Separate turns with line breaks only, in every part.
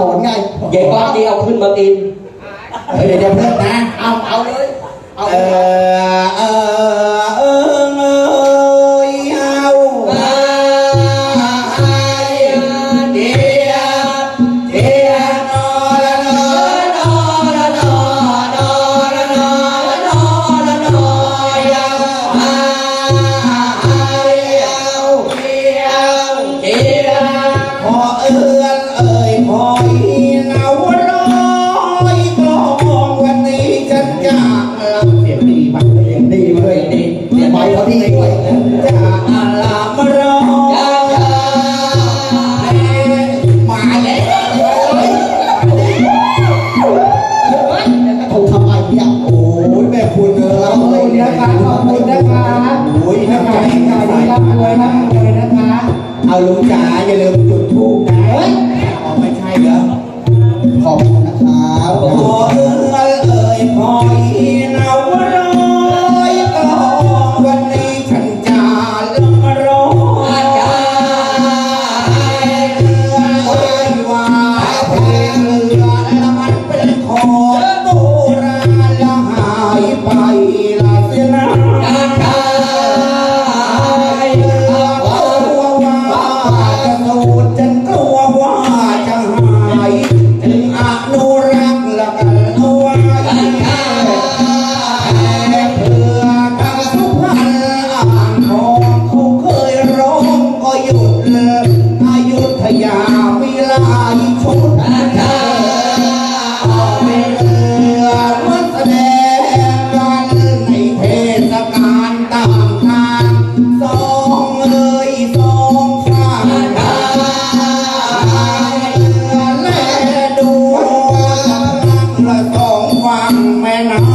โหนนไง
ยายป๊อปนี่เอาขึ้นมากิน
เฮ้ยเดี๋ยวเพื่อนนะ
เอา เอาเลย เอา
เออเออ ค
รับขอบคุณนะคะ
โอ้ยน้ำใจ
น้
ใจร่ำรวยร่ำ
รวยนะคะ เอา
ลุ
งจ๋าอย่า
ลืมจุด
ธู
ปนะ
เฮ้ยอ๋ไม่ใช่เหรอขอ
บคุณนะ
ค
รั and I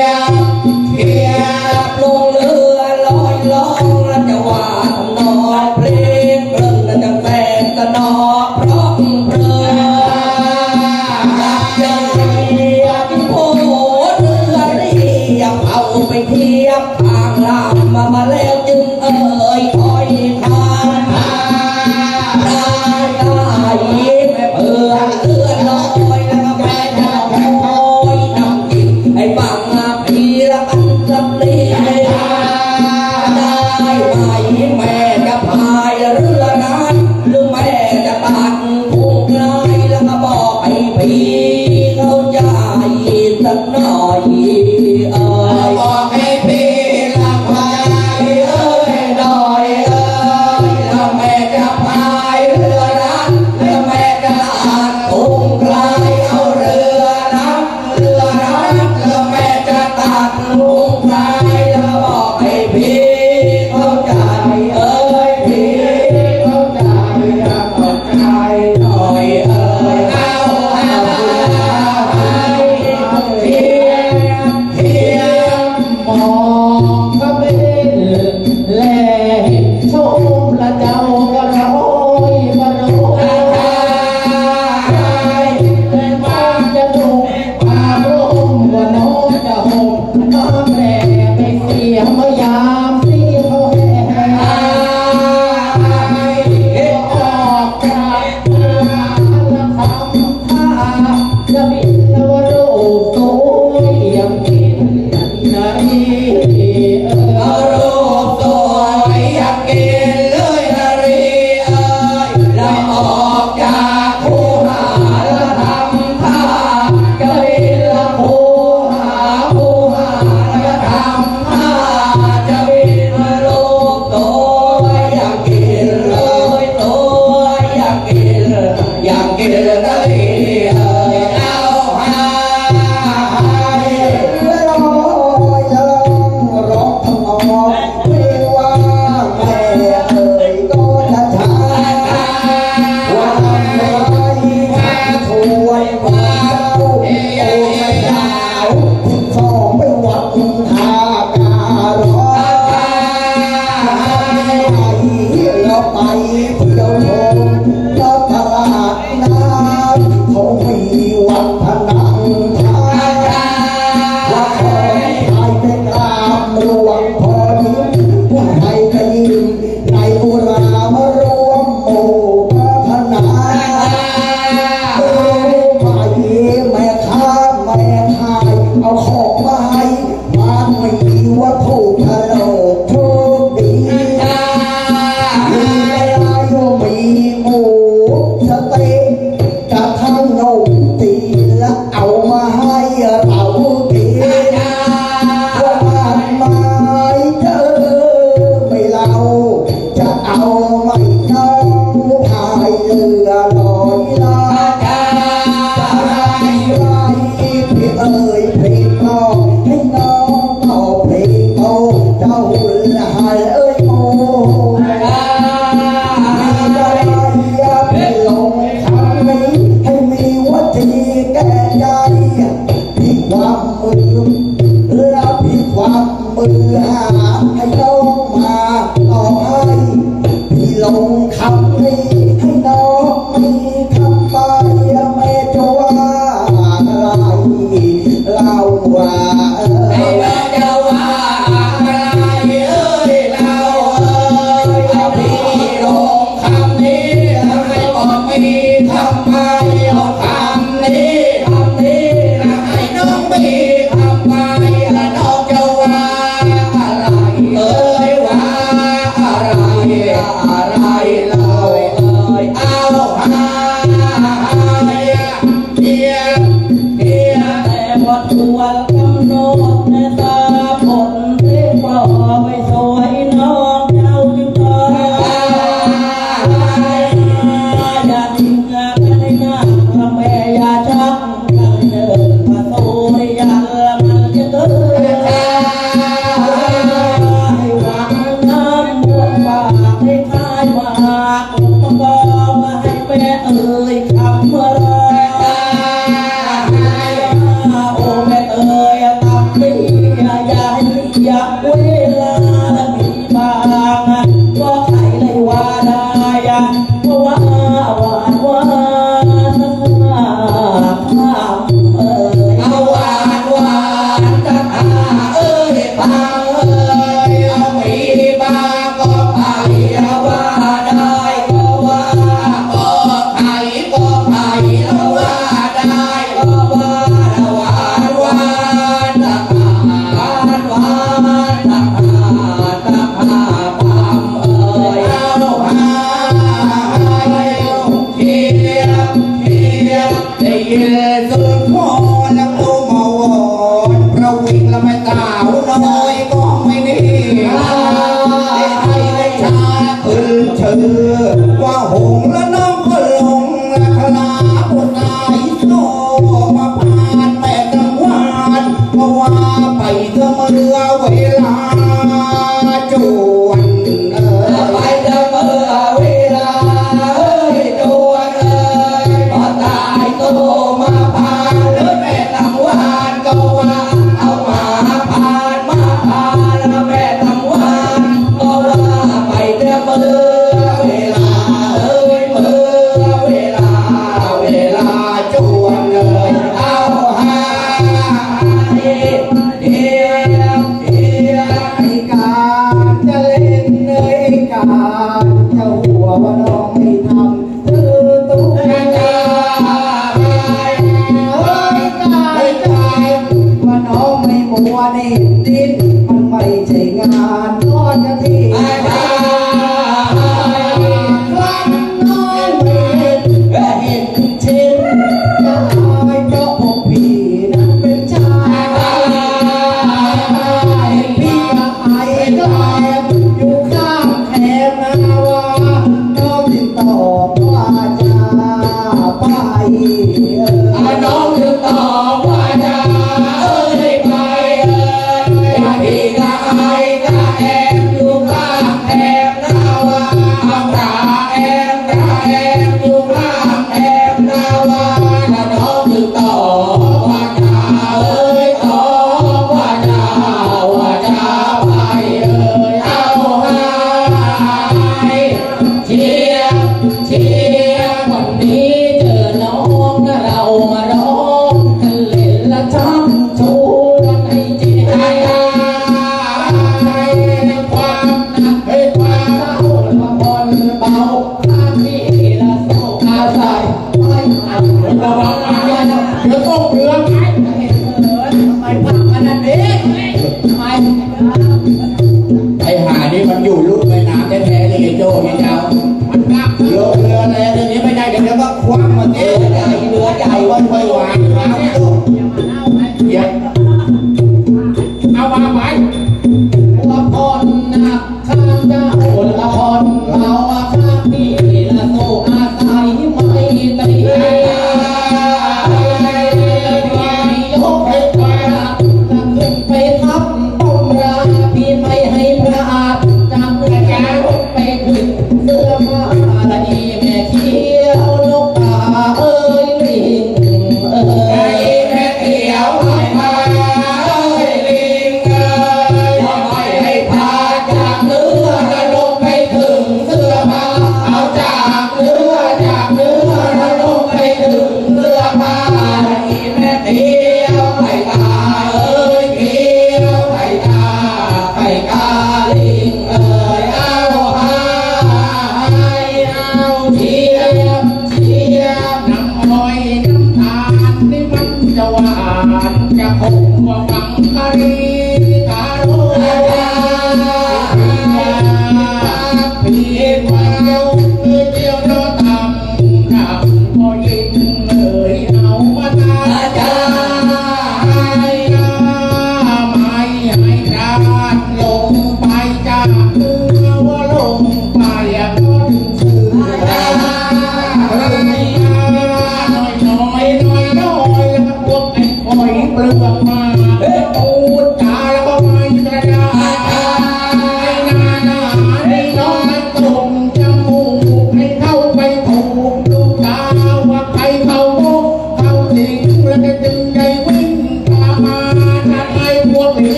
yeah, yeah. ีเขา
ใจสั
กหน่อย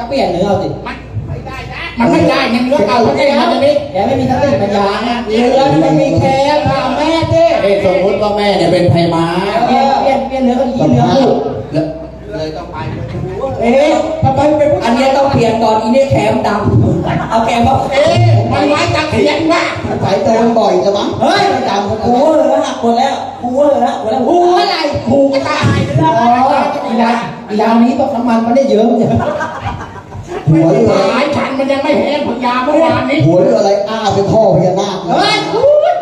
กก็เปลี่ยนเนื้อเอาสิมันไม่ได้นะมันไม่ได้เนี่ยเนื้อเก่าเขาใช่ไหมตอนนี้แกไม่มีสติปัญญานะเรือนี่มันมีแคมถามแม่ดิ
เอ้สมมติว่าแม่เนี่ยเป็นไพม้า
เปลี่ยนเปลี่ยนเปลี่ยนเนื้อก็ยีเนื้อคู่
เลยต้องไป
เอ๊ะทำไมเป็นอันนี้ต้องเปลี่ยนก่อนอีนี่แคมดำเอาแคมมาเอ๊ะมันไว้ตะเขียนว่า
สายเติมบ่อยจะมั้ง
เฮ้ย
ไม่จำคน
กู
อื่น
เหรอหักหมดแล้วกูเหรอหมดแล้วกูอะไรกูก็ตายอ๋ออีลาอีลานี้ต้องน้ำมันมันได้เยอะเนี่ย
หัวเรือ
หายฉันมันยังไม่แห้งพยาเมื่อวานนี้
หัวเรืออะไรอ้าเป็นพ่อพญานาค
เฮ้ยพูด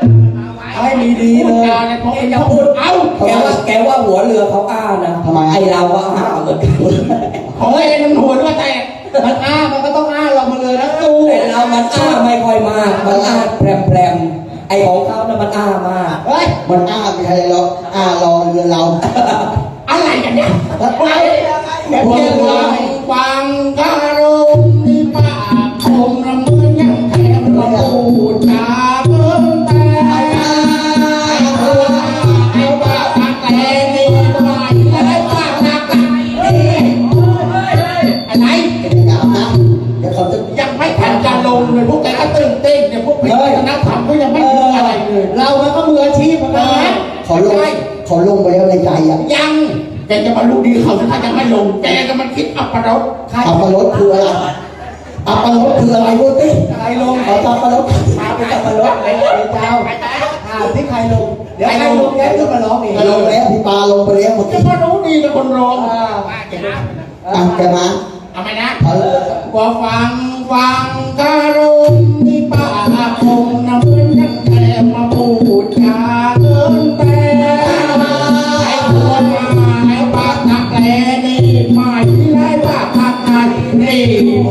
เอาให้มีดีเลยพวกเอ็งจะพูดเอ้า
แกว่าแกว่าหัวเรือเขาอ้านะ
ทำไม
ไอเราก็อ้าเหมือนกัน
ของเอ็งมันหัวด้วยแต่มันอ้ามันก็ต้องอ้าเรามาเลยนะกู
ไอเรามันอ้าไม่ค่อยมากมันอ้าแพรมๆไอของเขานะมันอ้ามาก
เฮ้ย
มันอ้าไม่ใช่หรอกอ้ารอเรือเรา
อะไรกันเนี่ยไปเดี๋ยวเพียงลอยฟังคา เขาลงเขา
ลงไปแล้วในใจอะ
ยังแกจะมารู้ดีเขาถ้าจะไม่ลงแกก็มันคิดอัปรสใคร
อัปรสคืออะไรอัปรสคืออะไรรู้ติ
ใครลง
เขาจะอัปรส
พาไปจับปรสเลยเจ้าถามที่ใครลง เดี๋ยวใครลงแกขึ้นมาร้องเอง
ลงแล้วพี่ปลาลงไปแล้วเมื่อ
จะ
กี้
มารู้ดีกับคนร้อง
อะแกมา
เอาไหมนะ
เขา
ว่าฟังฟังการุณที่ป่าคงน้ำ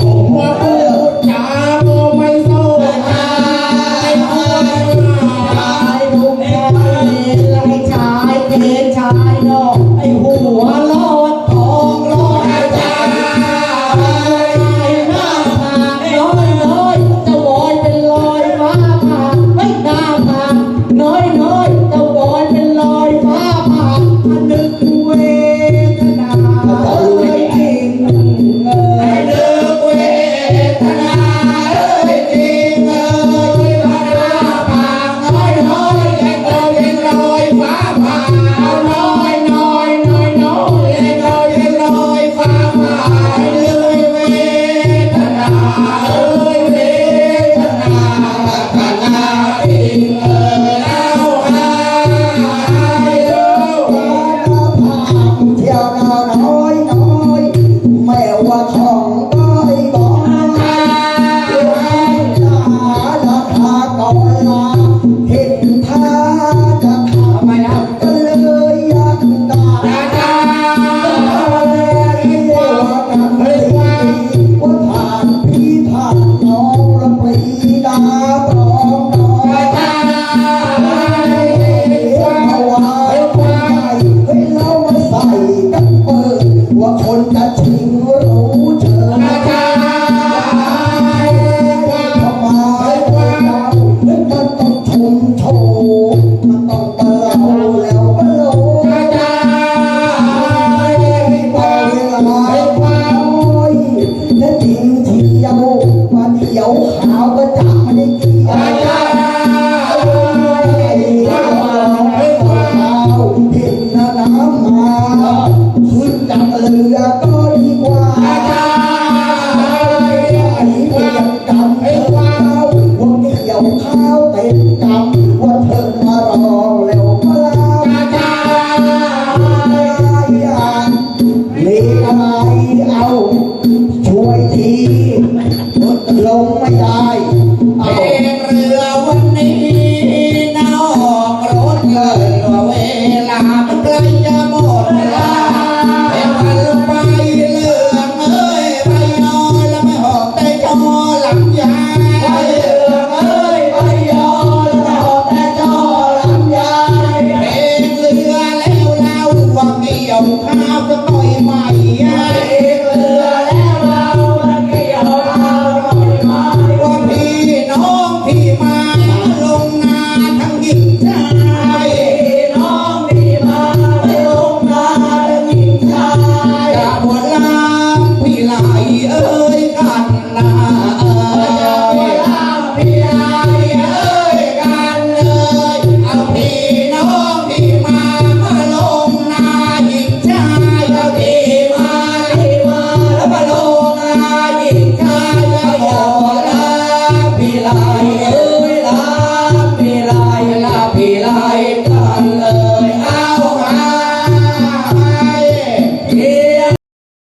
ผมว่า